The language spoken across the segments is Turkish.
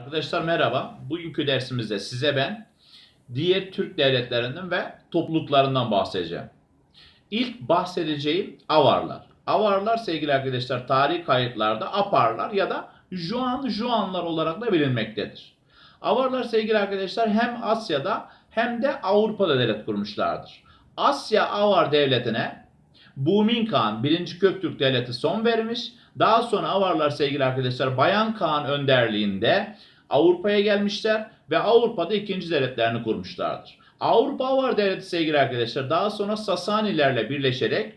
Arkadaşlar merhaba. Bugünkü dersimizde size ben diğer Türk devletlerinden ve topluluklarından bahsedeceğim. İlk bahsedeceğim Avarlar. Avarlar sevgili arkadaşlar tarihi kayıtlarda Aparlar ya da Juan Juanlar olarak da bilinmektedir. Avarlar sevgili arkadaşlar hem Asya'da hem de Avrupa'da devlet kurmuşlardır. Asya Avar devletine Bumin Kağan 1. Köktürk Devleti son vermiş. Daha sonra Avarlar sevgili arkadaşlar Bayan Kağan önderliğinde Avrupa'ya gelmişler ve Avrupa'da ikinci devletlerini kurmuşlardır. Avrupa Avar Devleti sevgili arkadaşlar daha sonra Sasanilerle birleşerek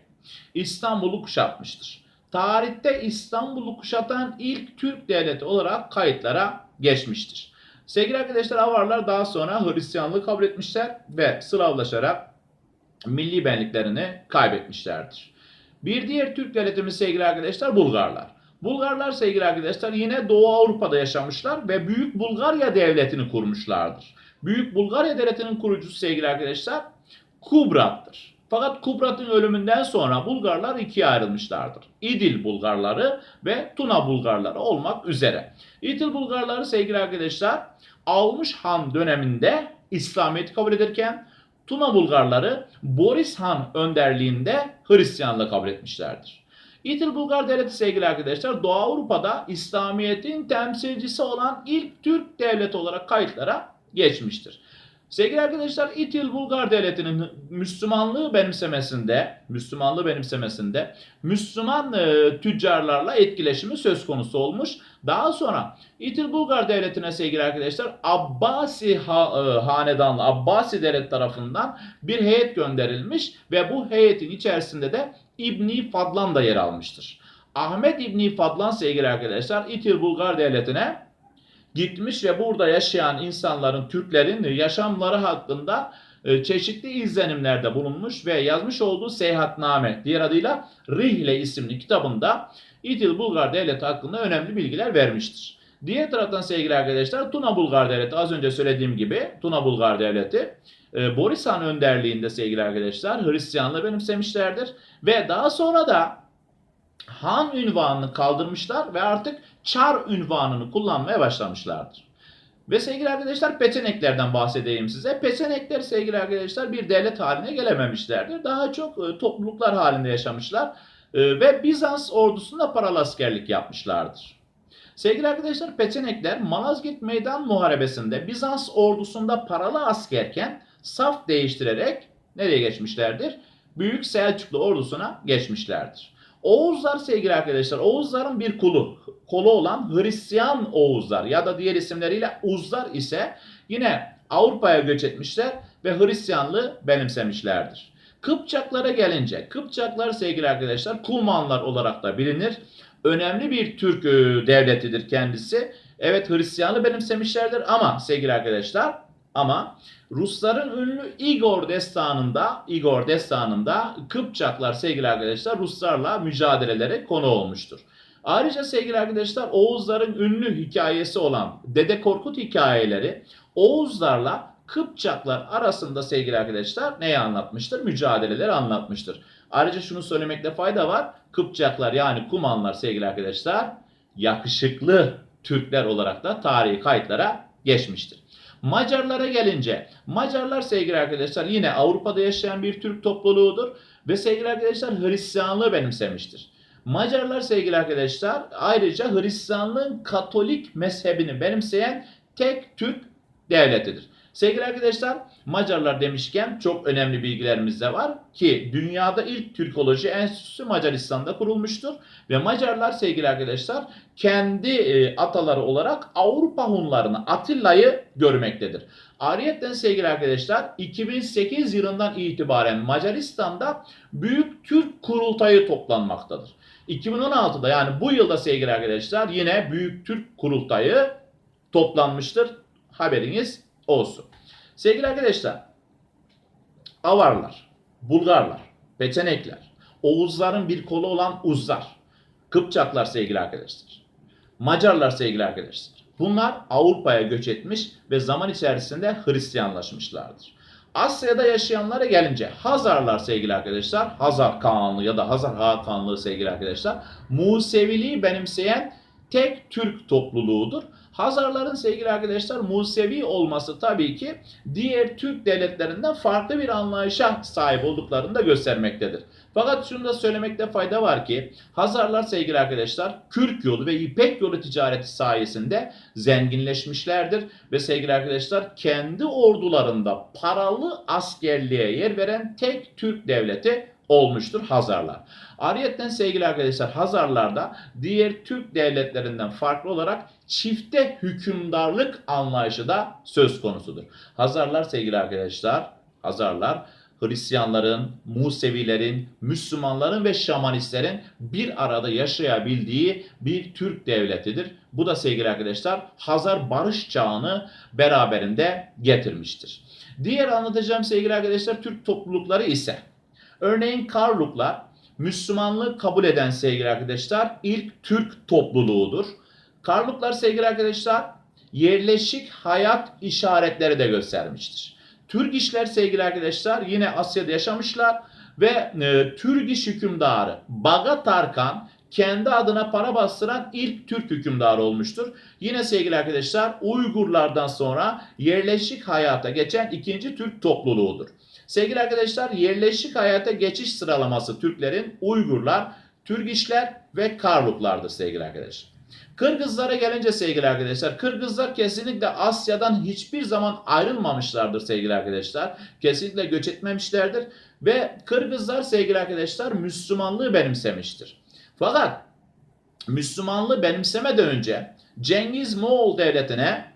İstanbul'u kuşatmıştır. Tarihte İstanbul'u kuşatan ilk Türk devleti olarak kayıtlara geçmiştir. Sevgili arkadaşlar Avarlar daha sonra Hristiyanlığı kabul etmişler ve Slavlaşarak milli benliklerini kaybetmişlerdir. Bir diğer Türk devletimiz sevgili arkadaşlar Bulgarlar. Bulgarlar sevgili arkadaşlar yine Doğu Avrupa'da yaşamışlar ve Büyük Bulgarya Devleti'ni kurmuşlardır. Büyük Bulgarya Devleti'nin kurucusu sevgili arkadaşlar Kubrat'tır. Fakat Kubrat'ın ölümünden sonra Bulgarlar ikiye ayrılmışlardır. İdil Bulgarları ve Tuna Bulgarları olmak üzere. İdil Bulgarları sevgili arkadaşlar Almış Han döneminde İslamiyet'i kabul ederken Tuna Bulgarları Boris Han önderliğinde Hristiyanlığı kabul etmişlerdir. İtil Bulgar Devleti sevgili arkadaşlar Doğu Avrupa'da İslamiyet'in temsilcisi olan ilk Türk devleti olarak kayıtlara geçmiştir. Sevgili arkadaşlar İtil Bulgar Devleti'nin Müslümanlığı benimsemesinde, Müslümanlığı benimsemesinde Müslüman e, tüccarlarla etkileşimi söz konusu olmuş. Daha sonra İtil Bulgar Devleti'ne sevgili arkadaşlar Abbasi ha, e, hanedanlı Abbasi devlet tarafından bir heyet gönderilmiş ve bu heyetin içerisinde de İbni Fadlan da yer almıştır. Ahmet İbni Fadlan sevgili arkadaşlar İtil Bulgar Devleti'ne gitmiş ve burada yaşayan insanların, Türklerin yaşamları hakkında e, çeşitli izlenimlerde bulunmuş ve yazmış olduğu Seyahatname, diğer adıyla Rihle isimli kitabında İtil Bulgar Devleti hakkında önemli bilgiler vermiştir. Diğer taraftan sevgili arkadaşlar Tuna Bulgar Devleti. Az önce söylediğim gibi Tuna Bulgar Devleti. E, Boris Han önderliğinde sevgili arkadaşlar Hristiyanlığı benimsemişlerdir. Ve daha sonra da Han ünvanını kaldırmışlar ve artık Çar ünvanını kullanmaya başlamışlardır. Ve sevgili arkadaşlar peçeneklerden bahsedeyim size. Peçenekler sevgili arkadaşlar bir devlet haline gelememişlerdir. Daha çok e, topluluklar halinde yaşamışlar e, ve Bizans ordusunda paralı askerlik yapmışlardır. Sevgili arkadaşlar peçenekler Malazgirt Meydan Muharebesi'nde Bizans ordusunda paralı askerken saf değiştirerek nereye geçmişlerdir? Büyük Selçuklu ordusuna geçmişlerdir. Oğuzlar sevgili arkadaşlar, Oğuzların bir kulu, kolu olan Hristiyan Oğuzlar ya da diğer isimleriyle Uzlar ise yine Avrupa'ya göç etmişler ve Hristiyanlığı benimsemişlerdir. Kıpçaklara gelince, Kıpçaklar sevgili arkadaşlar Kumanlar olarak da bilinir. Önemli bir Türk e, devletidir kendisi. Evet Hristiyanlığı benimsemişlerdir ama sevgili arkadaşlar ama Rusların ünlü Igor destanında, Igor destanında Kıpçaklar sevgili arkadaşlar Ruslarla mücadelelere konu olmuştur. Ayrıca sevgili arkadaşlar Oğuzların ünlü hikayesi olan Dede Korkut hikayeleri Oğuzlarla Kıpçaklar arasında sevgili arkadaşlar neyi anlatmıştır? Mücadeleleri anlatmıştır. Ayrıca şunu söylemekte fayda var. Kıpçaklar yani Kumanlar sevgili arkadaşlar yakışıklı Türkler olarak da tarihi kayıtlara geçmiştir. Macarlara gelince, Macarlar sevgili arkadaşlar yine Avrupa'da yaşayan bir Türk topluluğudur ve sevgili arkadaşlar Hristiyanlığı benimsemiştir. Macarlar sevgili arkadaşlar ayrıca Hristiyanlığın Katolik mezhebini benimseyen tek Türk devletidir. Sevgili arkadaşlar Macarlar demişken çok önemli bilgilerimiz de var ki dünyada ilk Türkoloji Enstitüsü Macaristan'da kurulmuştur ve Macarlar sevgili arkadaşlar kendi e, ataları olarak Avrupa Hunlarını Atilla'yı görmektedir. Ariyetten sevgili arkadaşlar 2008 yılından itibaren Macaristan'da Büyük Türk Kurultayı toplanmaktadır. 2016'da yani bu yılda sevgili arkadaşlar yine Büyük Türk Kurultayı toplanmıştır. Haberiniz olsun. Sevgili arkadaşlar, Avarlar, Bulgarlar, Peçenekler, Oğuzların bir kolu olan Uzlar, Kıpçaklar sevgili arkadaşlar, Macarlar sevgili arkadaşlar. Bunlar Avrupa'ya göç etmiş ve zaman içerisinde Hristiyanlaşmışlardır. Asya'da yaşayanlara gelince Hazarlar sevgili arkadaşlar, Hazar Kağanlığı ya da Hazar Hakanlığı sevgili arkadaşlar, Museviliği benimseyen tek Türk topluluğudur. Hazarların sevgili arkadaşlar Musevi olması tabii ki diğer Türk devletlerinden farklı bir anlayışa sahip olduklarını da göstermektedir. Fakat şunu da söylemekte fayda var ki Hazarlar sevgili arkadaşlar Kürk yolu ve İpek yolu ticareti sayesinde zenginleşmişlerdir ve sevgili arkadaşlar kendi ordularında paralı askerliğe yer veren tek Türk devleti olmuştur Hazarlar. Ariyetten sevgili arkadaşlar Hazarlarda diğer Türk devletlerinden farklı olarak çifte hükümdarlık anlayışı da söz konusudur. Hazarlar sevgili arkadaşlar, Hazarlar Hristiyanların, Musevilerin, Müslümanların ve Şamanistlerin bir arada yaşayabildiği bir Türk devletidir. Bu da sevgili arkadaşlar Hazar barış çağını beraberinde getirmiştir. Diğer anlatacağım sevgili arkadaşlar Türk toplulukları ise örneğin Karluklar Müslümanlığı kabul eden sevgili arkadaşlar ilk Türk topluluğudur. Karluklar sevgili arkadaşlar yerleşik hayat işaretleri de göstermiştir. Türk işler sevgili arkadaşlar yine Asya'da yaşamışlar ve e, Türk iş hükümdarı Baga Tarkan kendi adına para bastıran ilk Türk hükümdarı olmuştur. Yine sevgili arkadaşlar Uygurlardan sonra yerleşik hayata geçen ikinci Türk topluluğudur. Sevgili arkadaşlar yerleşik hayata geçiş sıralaması Türklerin Uygurlar, Türk işler ve Karluklardır sevgili arkadaşlar. Kırgızlara gelince sevgili arkadaşlar, Kırgızlar kesinlikle Asya'dan hiçbir zaman ayrılmamışlardır sevgili arkadaşlar. Kesinlikle göç etmemişlerdir ve Kırgızlar sevgili arkadaşlar Müslümanlığı benimsemiştir. Fakat Müslümanlığı benimsemeden önce Cengiz Moğol devletine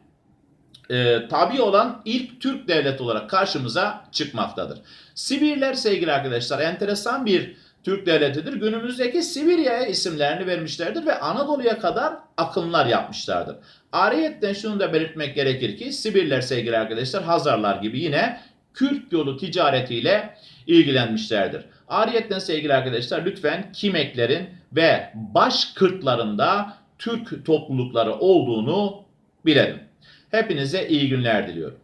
e, tabi olan ilk Türk devleti olarak karşımıza çıkmaktadır. Sibirler sevgili arkadaşlar enteresan bir Türk devletidir. Günümüzdeki Sibirya'ya isimlerini vermişlerdir ve Anadolu'ya kadar akımlar yapmışlardır. Ariyetten şunu da belirtmek gerekir ki Sibirler sevgili arkadaşlar Hazarlar gibi yine Kürk yolu ticaretiyle ilgilenmişlerdir. Ariyetten sevgili arkadaşlar lütfen Kimeklerin ve Başkırtların da Türk toplulukları olduğunu bilelim. Hepinize iyi günler diliyorum.